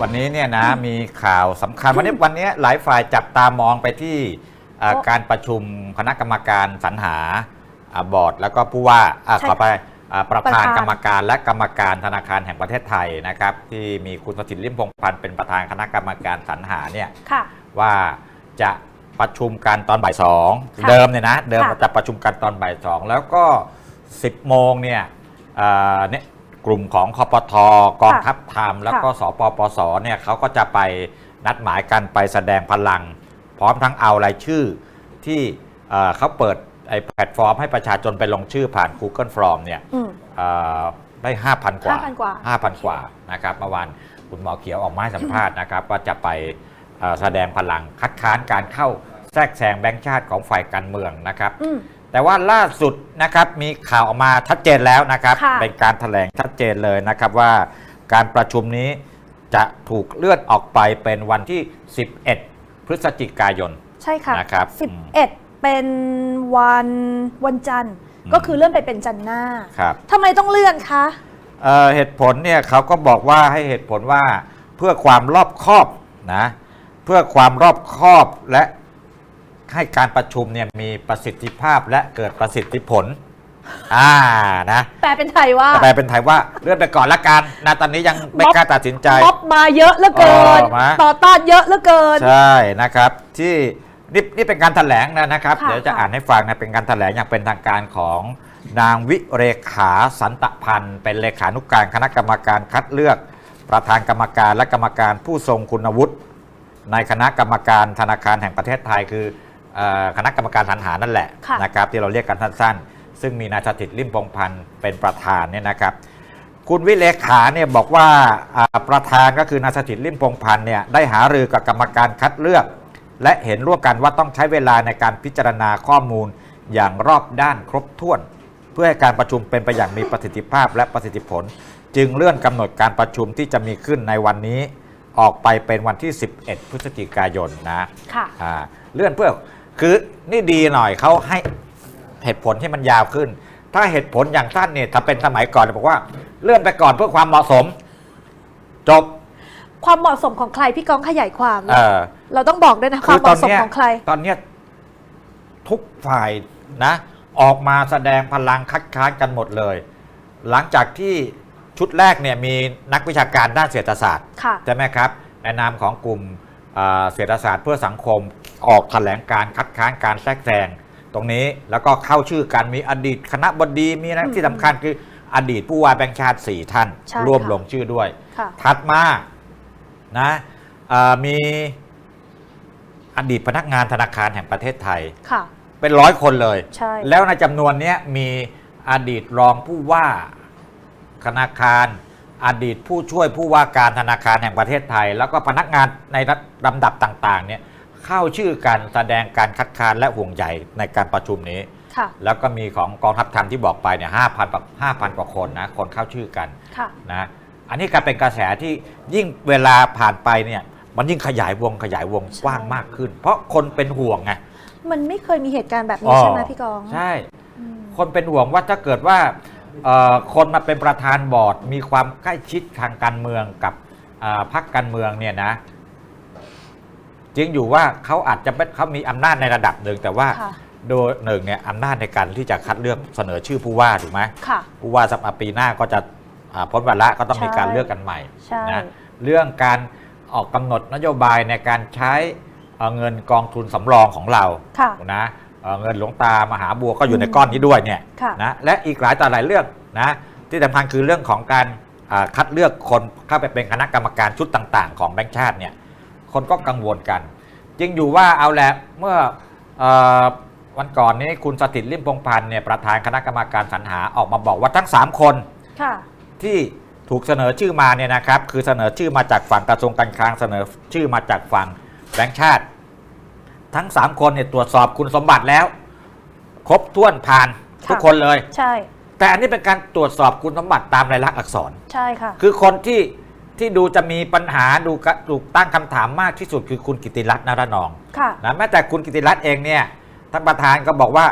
วันนี้เนี่ยนะมีข่าวสำคัญวันนี้วันนี้หลายฝ่ายจับตามองไปที่อ่าโอ้การประชุมคณะกรรมการสรรหาอ่าบอร์ด แล้วก็ผู้ว่าอ่าใช่ขอไปอ่าประธานประธาน กรรมการและกรรมการธนาคารแห่งประเทศไทยนะครับ ที่มีคุณสถิตลิมพงษ์พันธ์เป็นประธานคณะกรรมการสรรหาเนี่ย ค่ะ ว่าจะประชุมกันตอนบ่ายสองค่ะเดิมเนี่ยนะเดิมค่ะจะประชุมกันตอนบ่ายสองแล้วก็ 10 โมงเนี่ยเอ่อเนี่ย กลุ่มของคอปทกองทัพธรรม แล้วก็สปปสเนี่ยเขาก็จะไปนัดหมายกันไปแสดงพลัง พร้อมทั้งเอารายชื่อที่เอ่อเขาเปิดไอ้แพลตฟอร์มให้ประชาชนไปลงชื่อผ่าน Google Form เนี่ยอืมเอ่อได้5,000กว่า5,000 กว่า 5,000 กว่านะครับเมื่อวานคุณหมอเขียวออกมาให้สัมภาษณ์นะครับว่าจะไปเอ่อแสดงพลังคัดค้านการเข้าแทรกแซงแบงค์ชาติของฝ่ายการเมืองนะครับอืม แต่ว่าล่าสุดนะครับมีข่าวออกมาชัดเจนแล้วนะครับ ค่ะ เป็นการแถลงชัดเจนเลยนะครับว่าการประชุมนี้จะถูกเลื่อนออกไปเป็นวันที่ 11 พฤศจิกายน ใช่ค่ะนะครับสิบเอ็ดเป็นวันวันจันทร์ อืม ก็คือเลื่อนไปเป็นจันทร์หน้าครับ ทำไมต้องเลื่อนคะ เอ่อเหตุผลเนี่ยเขาก็บอกว่าให้เหตุผลว่าเพื่อความรอบคอบนะเพื่อความรอบคอบและ ให้การประชุมเนี่ยมีประสิทธิภาพและเกิดประสิทธิผล อ่านะแปลเป็นไทยว่าแต่แปลเป็นไทยว่าเลื่อนไปก่อนละกันนะตอนนี้ยังไม่ม็อบกล้าตัดสินใจ ม็อบมาเยอะเหลือเกินเออมา ต่อต้านเยอะเหลือเกิน ใช่นะครับที่นี่นี่เป็นการถแถลงนะนะครับ ค่ะ เดี๋ยวจะค่ะอ่านให้ฟังนะเป็นการถแถลงอย่างเป็นทางการของนางวิเรขาสันตพันธ์เป็นเลขานุการคณะกรรมการคัดเลือก ประธานกรรมการและกรรมการผู้ทรงคุณวุฒิในคณะกรรมการธนาคารแห่งประเทศไทยคือเออ คณะกรรมการสรรหานั่นแหละค่ะ นะครับที่เราเรียกกันสั้นๆ ซึ่งมีนายสถิตริมพงษ์พันธ์เป็นประธานเนี่ยนะครับ คุณวิเลขาเนี่ยบอกว่าอ่าประธานก็คือนายสถิตริมพงษ์พันธ์เนี่ยได้หารือกับกรรมการคัดเลือก และเห็นร่วมกันว่าต้องใช้เวลาในการพิจารณาข้อมูลอย่างรอบด้านครบถ้วน เพื่อให้การประชุมเป็นไปอย่างมีประสิทธิภาพและประสิทธิผล จึงเลื่อนกำหนดการประชุมที่จะมีขึ้นในวันนี้ ออกไปเป็นวันที่ 11 พฤศจิกายนนะ ค่ะ อ่าเลื่อนเพื่อ คือนี่ดีหน่อยเขาให้เหตุผลที่มันยาวขึ้น ถ้าเหตุผลอย่างท่านเนี่ยถ้าเป็นสมัยก่อนเนี่ยบอกว่าเลื่อนไปก่อนเพื่อความเหมาะสม จบความเหมาะสมของใครพี่ก้องขยายความเออ เราต้องบอกด้วยนะความเหมาะสมของใคร ตอนเนี้ยทุกฝ่ายนะ ออกมาแสดงพลังคัดค้านกันหมดเลย หลังจากที่ชุดแรกเนี่ยมีนักวิชาการด้านเศรษฐศาสตร์ค่ะ ใช่ไหมครับในนามของกลุ่มอ่า เศรษฐศาสตร์เพื่อสังคมออกแถลงการคัดค้านการแทรกแซงตรงนี้แล้วก็เข้าชื่อกันมีอดีตคณะบดีมีนะอืมที่สำคัญคืออดีตผู้ว่าแบงค์ชาติ 4 ท่านใช่ร่วมค่ะลงชื่อด้วยค่ะถัดมานะอ่ามีอดีตพนักงานธนาคารแห่งประเทศไทยค่ะเป็นร้อยคนเลยใช่แล้วในจำนวนเนี้ยมีอดีตรองผู้ว่าธนาคาร อดีตผู้ช่วยผู้ว่าการธนาคารแห่งประเทศไทย แล้วก็พนักงานในลำดับต่างๆเนี่ยเข้าชื่อกันแสดงการคัดค้านและห่วงใยในการประชุมนี้ค่ะแล้วก็มีของกองทัพธรรมที่บอกไปเนี่ยห้าพันห้าพันกว่าคนนะคนเข้าชื่อกันค่ะนะอันนี้ก็เป็นกระแสที่ยิ่งเวลาผ่านไปเนี่ยมันยิ่งขยายวงขยายวงใช่กว้างมากขึ้น เพราะคนเป็นห่วงไงมันไม่เคยมีเหตุการณ์แบบนี้ใช่ไหมพี่กอง ใช่อืมคนเป็นห่วงว่าถ้าเกิดว่า เอ่อคนมาเป็นประธานบอร์ด มีความใกล้ชิดทางการเมืองกับอ่าพรรคการเมืองเนี่ยนะจริงอยู่ว่าเขาอาจจะเป็นเขามีอำนาจในระดับหนึ่งแต่ว่าค่ะ โดยหนึ่งเนี่ยอำนาจในการที่จะคัดเลือกเสนอชื่อผู้ว่าถูกไหม ค่ะ ผู้ว่าสัปดาห์ปีหน้าก็จะอ่าพ้นวาระก็ต้องมีใช่การเลือกกันใหม่ใช่ นะเรื่องการออกกำหนดนโยบายในการใช้เอ่อเงินกองทุนสำรองของเราค่ะ นะ เอ่อเงินหลวงตามหาบัวก็อยู่ในก้อนนี้ด้วยเนี่ยค่ะนะและอีกหลายต่อหลายเรื่องนะที่สำคัญคือเรื่องของการอ่าคัดเลือกคนเข้าไปเป็นคณะกรรมการชุดต่าง ๆ ของแบงค์ชาติเนี่ยคนก็กังวลกันจริงอยู่ว่าเอาแหละเมื่อเออวันก่อนนี้คุณสถิตริมพงษ์พันธ์เนี่ยประธานคณะกรรมการสรรหาออกมาบอกว่าทั้ง 3 คนค่ะที่ถูกเสนอชื่อมาเนี่ยนะครับคือเสนอชื่อมาจากฝั่งกระทรวงการคลังเสนอชื่อมาจากฝั่งแบงค์ชาติ ทั้ง 3 คนเนี่ยตรวจสอบคุณสมบัติแล้ว ครบถ้วนผ่านค่ะทุกคนเลย ใช่ แต่อันนี้เป็นการตรวจสอบคุณสมบัติตามลายลักษณ์อักษร ใช่ค่ะ คือคนที่ที่ดูจะมีปัญหาดูกะถูกตั้งคำถามมากที่สุดคือคุณกิติรัตน์นารนองค่ะนะแม้แต่คุณกิติรัตน์เองเนี่ยท่านประธานก็บอกว่า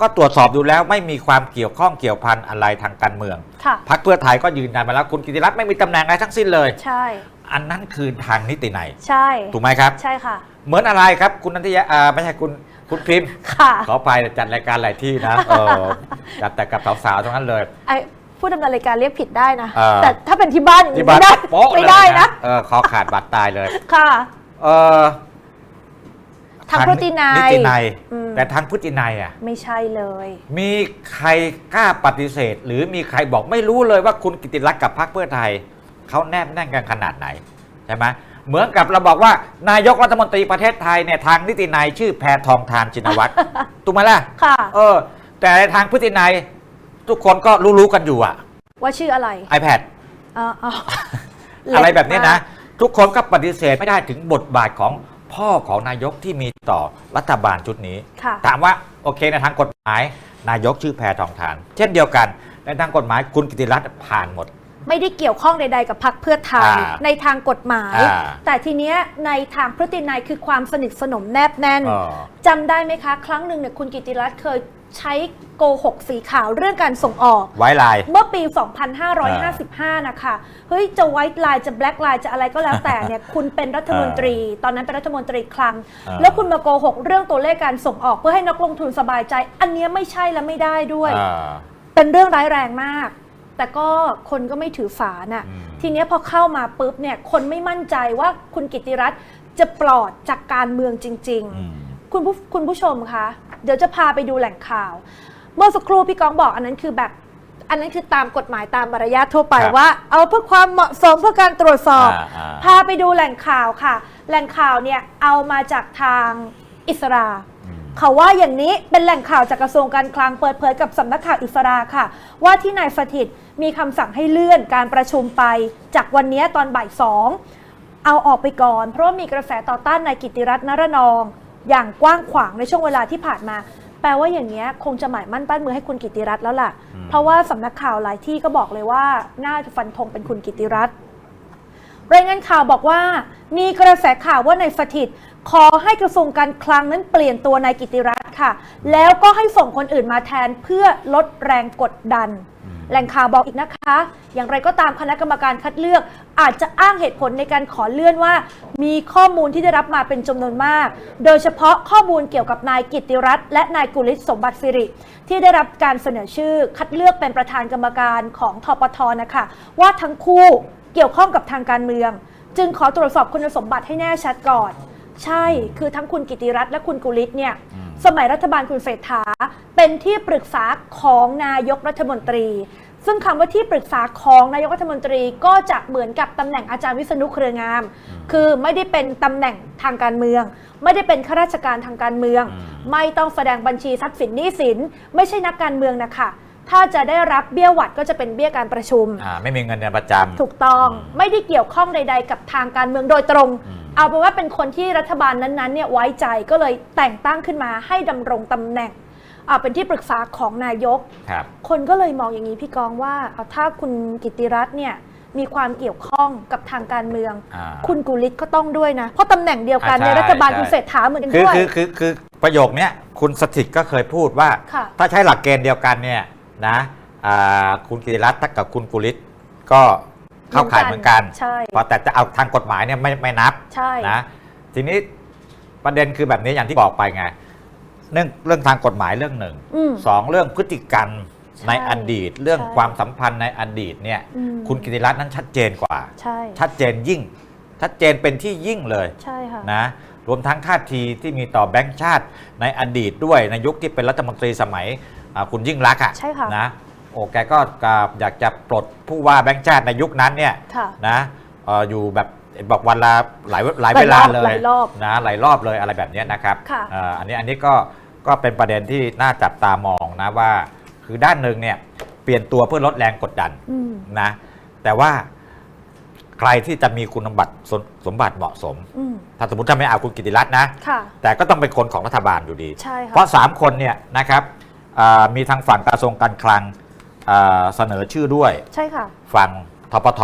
ก็ตรวจสอบดูแล้วไม่มีความเกี่ยวข้องเกี่ยวพันอะไรทางการเมืองค่ะพรรคเพื่อไทยก็ยืนยันมาแล้วคุณกิติรัตน์ไม่มีตำแหน่งอะไรทั้งสิ้นเลย ใช่ อันนั้นคือทางนิติในยใช่ถูกไหมครับ ใช่ค่ะ เหมือนอะไรครับคุณนันทยาอ่าไม่ใช่คุณคุณพิมพ์ค่ะขอไปจัดรายการหลายที่นะเออจัดแต่กับสาวๆทั้งนั้นเลยไอ้ผู้ดำเนินรายการเรียกผิดได้นะ เออ แต่ถ้าเป็นที่บ้านอย่างที่นี้บ้านไม่ได้โป๊ะไม่เลยได้นะเออคอขาดบาดตายเลย ค่ะเออทางพฤตินัยนิตินัยอืม แต่ทางพฤตินัยอะ ไม่ใช่เลย มีใครกล้าปฏิเสธ หรือมีใครบอกไม่รู้เลยว่าคุณกิติรัตน์กับพรรคเพื่อไทย เขาแนบแน่นกันขนาดไหนใช่ไหมเหมือนกับเราบอกว่านายกรัฐมนตรีประเทศไทยเนี่ยทางนิตินัยชื่อแพทองทานชินวัตรถูกไหมล่ะค่ะ เออ แต่ในทางพฤตินัยทุกคนก็รู้ๆกันอยู่อะ ว่าชื่ออะไร iPad อ๋ออ๋ออะไรแบบนี้นะเล็กมทุกคนก็ปฏิเสธไม่ได้ถึงบทบาทของพ่อของนายกที่มีต่อรัฐบาลชุดนี้ากค่ะ ถามว่าโอเคในทางกฎหมาย นายกชื่อแพทองทาน เช่นเดียวกันในทางกฎหมายคุณกิติรัตน์ผ่านหมด ไม่ได้เกี่ยวข้องใด ๆ กับพรรคเพื่อไทยอ่าในทางกฎหมาย อ่า แต่ทีเนี้ยในทางพฤตินัยคือความสนิทสนมแนบแน่น เออ จำได้ไหมคะ ครั้งหนึ่งเนี่ยคุณกิติรัตน์เคยใช้โกหกสีขาวเรื่องการส่งออก ไว้ลาย เมื่อปี 2555 นะคะ เฮ้ย จะไวท์ไลน์จะแบล็กไลน์จะอะไรก็แล้วแต่เนี่ย คุณเป็นรัฐมนตรี ตอนนั้นเป็นรัฐมนตรีคลัง อ่าแล้วคุณมาโกหกเรื่องตัวเลขการส่งออกเพื่อให้นักลงทุนสบายใจ อันเนี้ยไม่ใช่และไม่ได้ด้วยอ่าเป็นเรื่องร้ายแรงมาก แต่ก็คนก็ไม่ถือฝาน่ะอืมทีเนี้ยพอเข้ามาปุ๊บเนี่ยคนไม่มั่นใจว่าคุณกิติรัตน์จะปลอดจากการเมืองจริงๆอืมคุณผู้คุณผู้ชมคะเดี๋ยวจะพาไปดูแหล่งข่าว เมื่อสักครู่พี่ก้องบอกอันนั้นคือแบบอันนั้นคือตามกฎหมายตามมารยาททั่วไปครับว่า เอาเพื่อความเหมาะสมเพื่อการตรวจสอบอ่าอ่าพาไปดูแหล่งข่าวค่ะ แหล่งข่าวเนี่ยเอามาจากทางอิสราอืม เขาว่าอย่างนี้เป็นแหล่งข่าวจากกระทรวงการคลังเปิดเผยกับสำนักข่าวอิสราค่ะ ว่าที่นายสถิตมีคำสั่งให้เลื่อนการประชุมไป จากวันนี้ตอนบ่ายสองเอาออกไปก่อน เพราะว่ามีกระแสต่อต้านนายกิติรัตน์นรนอง อย่างกว้างขวางในช่วงเวลาที่ผ่านมา แปลว่าอย่างนี้คงจะหมายมั่นปั้นมือให้คุณกิติรัตน์แล้วล่ะ เพราะว่าสำนักข่าวหลายที่ก็บอกเลยว่าน่าจะฟันธงเป็นคุณกิติรัตน์ รายงานข่าวบอกว่า มีกระแสข่าวว่านายสถิตขอให้กระทรวงการคลังนั้นเปลี่ยนตัวนายกิติรัตน์ค่ะ แล้วก็ให้ส่งคนอื่นมาแทนเพื่อลดแรงกดดันอืมแหล่งข่าวบอกอีกนะคะ อย่างไรก็ตามคณะกรรมการคัดเลือก อาจจะอ้างเหตุผลในการขอเลื่อนว่า มีข้อมูลที่ได้รับมาเป็นจำนวนมาก โดยเฉพาะข้อมูลเกี่ยวกับนายกิติรัตน์และนายกุลิศสมบัติสิริ ที่ได้รับการเสนอชื่อคัดเลือกเป็นประธานกรรมการของทปทนะคะว่าทั้งคู่ เกี่ยวข้องกับทางการเมือง จึงขอตรวจสอบคุณสมบัติให้แน่ชัดก่อน ใช่คือทั้งคุณกิติรัตน์และคุณกุลิศเนี่ยอืมสมัยรัฐบาลคุณเศรษฐาเป็นที่ปรึกษาของนายกรัฐมนตรี ซึ่งคำว่าที่ปรึกษาของนายกรัฐมนตรีก็จะเหมือนกับตำแหน่งอาจารย์วิษณุเครืองาม คือไม่ได้เป็นตำแหน่งทางการเมือง ไม่ได้เป็นข้าราชการทางการเมืองอืมไม่ต้องแสดงบัญชีทรัพย์สินหนี้สิน ไม่ใช่นักการเมืองนะคะ ถ้าจะได้รับเบี้ยหวัดก็จะเป็นเบี้ยการประชุม อ่าไม่มีเงินเดือนประจำ ถูกต้องอืมไม่ได้เกี่ยวข้องใด ๆ กับทางการเมืองโดยตรง อืม เอาเป็นว่าเป็นคนที่รัฐบาลนั้นๆเนี่ยไว้ใจก็เลยแต่งตั้งขึ้นมาให้ดำรงตำแหน่งอ่าเป็นที่ปรึกษาของนายก ครับ คนก็เลยมองอย่างนี้พี่กองว่าเอาถ้าคุณกิติรัตน์เนี่ยมีความเกี่ยวข้องกับทางการเมือง อ่าคุณกุลิศก็ต้องด้วยนะ เพราะตำแหน่งเดียวกันอ่าในใช่รัฐบาลใช่ คุณเศรษฐาเหมือนกันคือด้วย คือคือคือประโยคเนี้ยคุณสถิตก็เคยพูดว่า ค่ะ ถ้าใช้หลักเกณฑ์เดียวกันเนี่ย นะอ่าคุณกิติรัตน์กับคุณกุลิศก็เข้าข่ายเหมือนกันใช่เพราะแต่จะเอาทางกฎหมายเนี่ยไม่ไม่นับใช่นะทีนี้ประเด็นคือแบบนี้อย่างที่บอกไปไงเรื่องเรื่องทางกฎหมายเรื่องหนึ่งอืมสองเรื่องพฤติกรรมใช่ในอดีต เรื่องใช่ความสัมพันธ์ในอดีตเนี่ยอืมคุณกิติรัตน์นั้นชัดเจนกว่าใช่ชัดเจนยิ่ง ชัดเจนเป็นที่ยิ่งเลยใช่ค่ะนะ รวมทั้งท่าทีที่มีต่อแบงก์ชาติในอดีตด้วยในยุคที่เป็นรัฐมนตรีสมัยอ่าคุณยิ่งรักษณ์อะใช่ค่ะนะโอ้แกก็อ่าอยากจะปลดผู้ว่าแบงก์ชาติในยุคนั้นเนี่ยค่ะนะเอ่ออยู่แบบบอกวันละหลายหลายหลายเวลารอบเลยหลายรอบนะหลายรอบเลยอะไรแบบเนี้ยนะครับค่ะเอ่ออันนี้อันนี้ก็ก็เป็นประเด็นที่น่าจับตามองนะว่า คือด้านหนึ่งเนี่ยเปลี่ยนตัวเพื่อลดแรงกดดันอืมนะแต่ว่า ใครที่จะมีคุณสมบัติสมสมบัติเหมาะสม อืมถ้าสมมติถ้าไม่เอาคุณกิติรัตน์นะ ค่ะ แต่ก็ต้องเป็นคนของรัฐบาลอยู่ดี ใช่ค่ะเพราะ 3 คนเนี่ยนะครับอ่ามีทางฝั่งกระทรวงการคลังอ่าเสนอชื่อด้วย ใช่ค่ะฝั่งทปท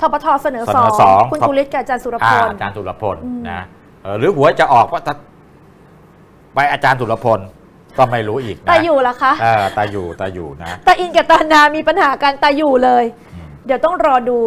ทปทเสนอเสสนออสอง งคุณครับกุลิศกับอาจารย์สุรพอ่าล อาจารย์สุรพลอืม นะเอ่อหรือหัวจะออกว่าถ้าไปอาจารย์สุรพลก็ไม่รู้อีกนะตาอยู่ละคะ เออตาอยู่ตาอยู่นะ ตาอินกับตานามีปัญหากันตาอยู่เลย อืม เดี๋ยวต้องรอดู